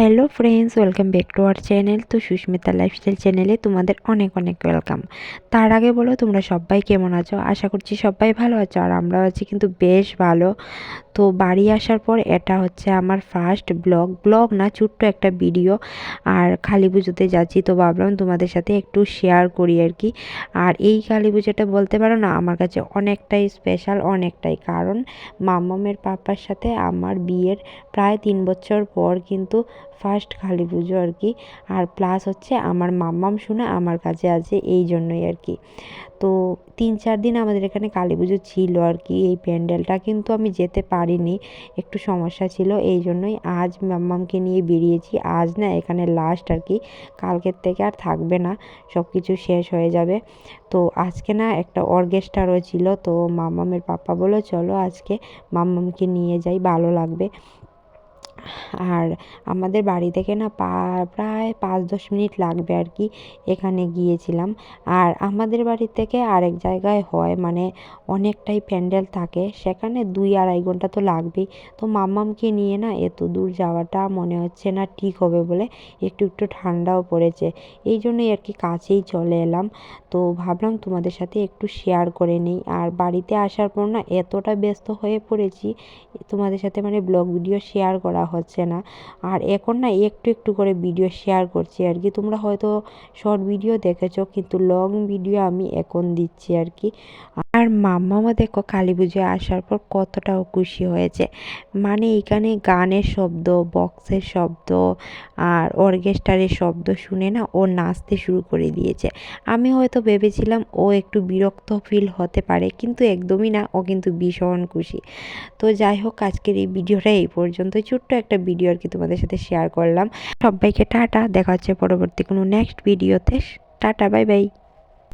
Hello friends welcome back to our channel তো Susmita lifestyle চ্যানেলে তোমাদের অনেক অনেক ওয়েলকাম তার আগে বলো, তোমরা সবাই কেমন আছো? আশা করছি সবাই ভালো আছো আর আমরাও আছি কিন্তু বেশ ভালো। তো বাড়ি আসার পর এটা হচ্ছে আমার ফার্স্ট ব্লগ ব্লগ না, ছোট্ট একটা ভিডিও আর কালী পুজোতে যাচ্ছি তো ভাবলাম তোমাদের সাথে একটু শেয়ার করি আর কি। আর এই কালী পুজোটা বলতে পারো না, আমার কাছে অনেকটাই স্পেশাল অনেকটাই। কারণ মামামের পাপার সাথে আমার বিয়ের প্রায় তিন বছর পর কিন্তু ফার্স্ট কালী পুজো আর কি। আর প্লাস হচ্ছে আমার মাম্মাম শুনে আমার কাছে আছে এই জন্যই আর কি। তো তিন চার দিন আমাদের এখানে কালী পুজো ছিল আর কি। এই প্যান্ডেলটা কিন্তু আমি যেতে পারিনি, একটু সমস্যা ছিল। এই জন্যই আজ মাম্মামকে নিয়ে বেরিয়েছি। আজ না এখানে লাস্ট আর কি। কালকের থেকে আর থাকবে না সব কিছু শেষ হয়ে যাবে। তো আজকে না একটা অর্কেস্ট্রারও ছিল। তো মাম্মামের পাপা বলো চলো আজকে মাম্মামকে নিয়ে যাই, ভালো লাগবে। আর আমাদের বাড়ি থেকে না প্রায় পাঁচ দশ মিনিট লাগবে আর কি এখানে গিয়েছিলাম। আর আমাদের বাড়ি থেকে আরেক জায়গায় হয় মানে অনেকটাই প্যান্ডেল থাকে, সেখানে দুই আড়াই ঘণ্টা তো লাগবেই। তো মাম্মামকে নিয়ে না এত দূর যাওয়াটা মনে হচ্ছে না ঠিক হবে বলে একটু একটু ঠান্ডাও পড়েছে। এই জন্যই আর কি কাছেই চলে এলাম। তো ভাবলাম তোমাদের সাথে একটু শেয়ার করে নিই। আর বাড়িতে আসার পর না এতটা ব্যস্ত হয়ে পড়েছি, তোমাদের সাথে মানে ব্লগ ভিডিও শেয়ার করা হচ্ছে না। আর এখন না একটু একটু করে ভিডিও শেয়ার করছি আর কি। তোমরা হয়তো শর্ট ভিডিও দেখেছ, কিন্তু লং ভিডিও আমি এখন দিচ্ছি আর কি। আর মাম্মামা দেখো কালী পুজোয় আসার পর কতটাও খুশি হয়েছে। মানে এখানে গানের শব্দ, বক্সের শব্দ আর অর্কেস্ট্রারের শব্দ শুনে না ও নাচতে শুরু করে দিয়েছে। আমি হয়তো ভেবেছিলাম ও একটু বিরক্ত ফিল হতে পারে, কিন্তু একদমই না, ও কিন্তু ভীষণ খুশি। তো যাই হোক, আজকের এই ভিডিওটা এই পর্যন্ত ছোট্ট একটা ভিডিও আর কি তোমাদের সাথে শেয়ার করলাম। সবাইকে টাটা, দেখা হচ্ছে পরবর্তী কোনো নেক্সট ভিডিওতে টাটা বাই বাই